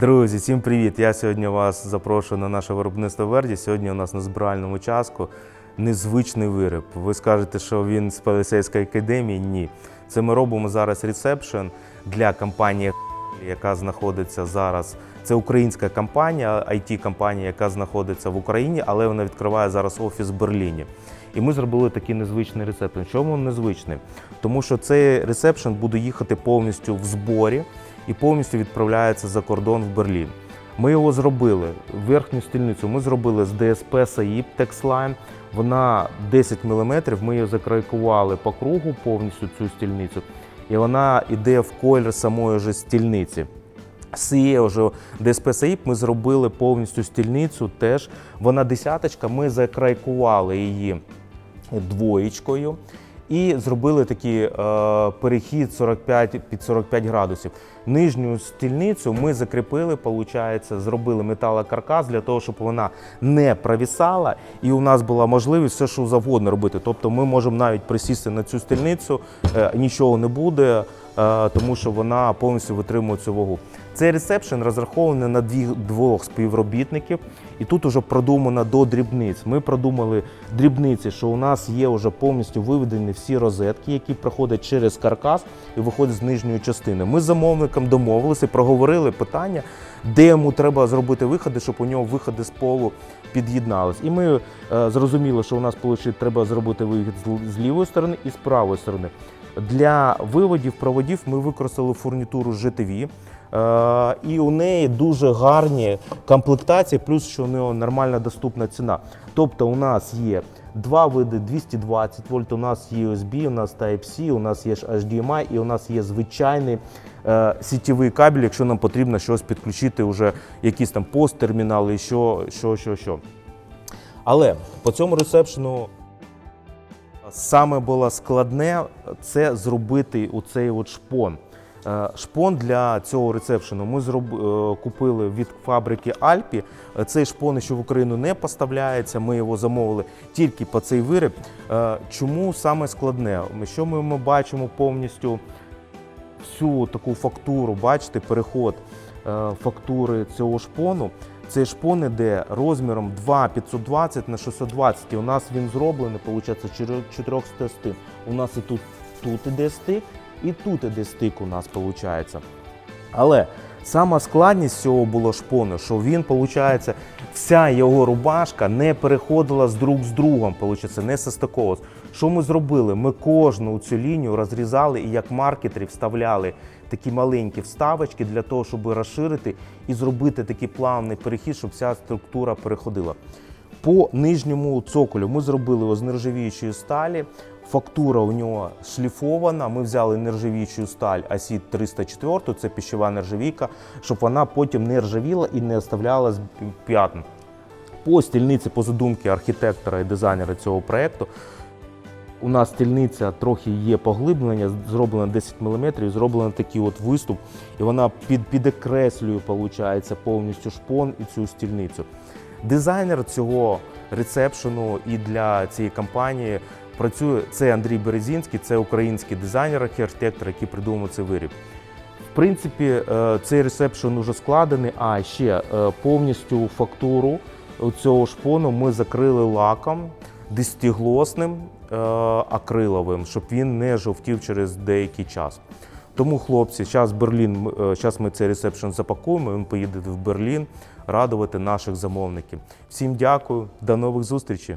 Друзі, всім привіт! Я сьогодні вас запрошую на наше виробництво Верді. Сьогодні у нас на збиральному частку незвичний виріб. Ви скажете, що він з поліцейської академії? Ні. Це ми робимо зараз ресепшн для компанії, яка знаходиться зараз. Це українська компанія, it компанія яка знаходиться в Україні, але вона відкриває зараз офіс в Берліні. І ми зробили такий незвичний ресепшн. Чому незвичний? Тому що цей ресепшн буде їхати повністю в зборі і повністю відправляється за кордон в Берлін. Ми його зробили. Верхню стільницю ми зробили з ДСП САІП Texline. Вона 10 мм, ми її закрайкували по кругу повністю цю стільницю, і вона йде в колір самої ж стільниці. З цієї вже ДСП САІП ми зробили повністю стільницю. Теж вона десяточка. Ми закрайкували її двоєчкою і зробили такий е, перехід 45 під 45 градусів. Нижню стільницю ми закріпили, получається, зробили металокаркас для того, щоб вона не провісала, і у нас була можливість все, що завгодно робити. Тобто ми можемо навіть присісти на цю стільницю, е, нічого не буде, е, тому що вона повністю витримує цю вагу. Цей ресепшн розрахований на двох співробітників, і тут вже продумано до дрібниць. Ми продумали дрібниці, що у нас є вже повністю виведені всі розетки, які проходять через каркас і виходять з нижньої частини. Ми з замовником домовилися, проговорили питання, де йому треба зробити виходи, щоб у нього виходи з полу під'єднались. І ми е, зрозуміли, що у нас треба зробити вихід з, лівої сторони і з правої сторони. Для виводів проводів ми використали фурнітуру ЖТВ. Е, і у неї дуже гарні комплектації, плюс що у неї нормальна доступна ціна. Тобто у нас є два види 220 вольт, у нас є USB, у нас Type-C, у нас є HDMI і у нас є звичайний е, сітєвий кабель, якщо нам потрібно щось підключити, вже якісь там пост-термінали, що, що, що, що. Але по цьому ресепшену Саме було складне це зробити оцей от шпон. Е, Шпон для цього ресепшену ми е, купили від фабрики Альпі. Е, Цей шпон ще в Україну не поставляється. Ми його замовили тільки по цей виріб. Чому саме складне? Що ми, ми бачимо повністю всю таку фактуру, бачите, переход фактури цього шпону. Цей шпон іде розміром 2,520 на 620. І у нас він зроблений, виходить, 400 стик. У нас і тут, тут іде стик, і тут іде стик у нас виходить. Але сама складність цього було шпону, що він, виходить, вся його рубашка не переходила з друг з другом, виходить, не состиковувалась. Що ми зробили? Ми кожну цю лінію розрізали і як маркетери вставляли такі маленькі вставочки для того, щоб розширити і зробити такий плавний перехід, щоб вся структура переходила. По нижньому цоколю ми зробили з нержавіючої сталі. Фактура у нього шліфована. Ми взяли нержавіючу сталь Асід 304, це піщова нержавійка, щоб вона потім не ржавіла і не оставляла п'ятн. По стільниці, по задумці архітектора і дизайнера цього проєкту, у нас стільниця трохи є поглиблення, зроблено 10 мм, і зроблено такий от виступ, і вона під, підекреслює, виходить, повністю шпон і цю стільницю. Дизайнер цього ресепшену і для цієї компанії працює це Андрій Березінський, це український дизайнер, архітектор, який придумав цей виріб. В принципі, е, цей ресепшн уже складений, а ще е, повністю фактуру цього шпону ми закрили лаком десятиглосним е, акриловим, щоб він не жовтів через деякий час. Тому, хлопці, зараз Берлін, зараз ми цей ресепшн запакуємо, він поїде в Берлін радувати наших замовників. Всім дякую, до нових зустрічей.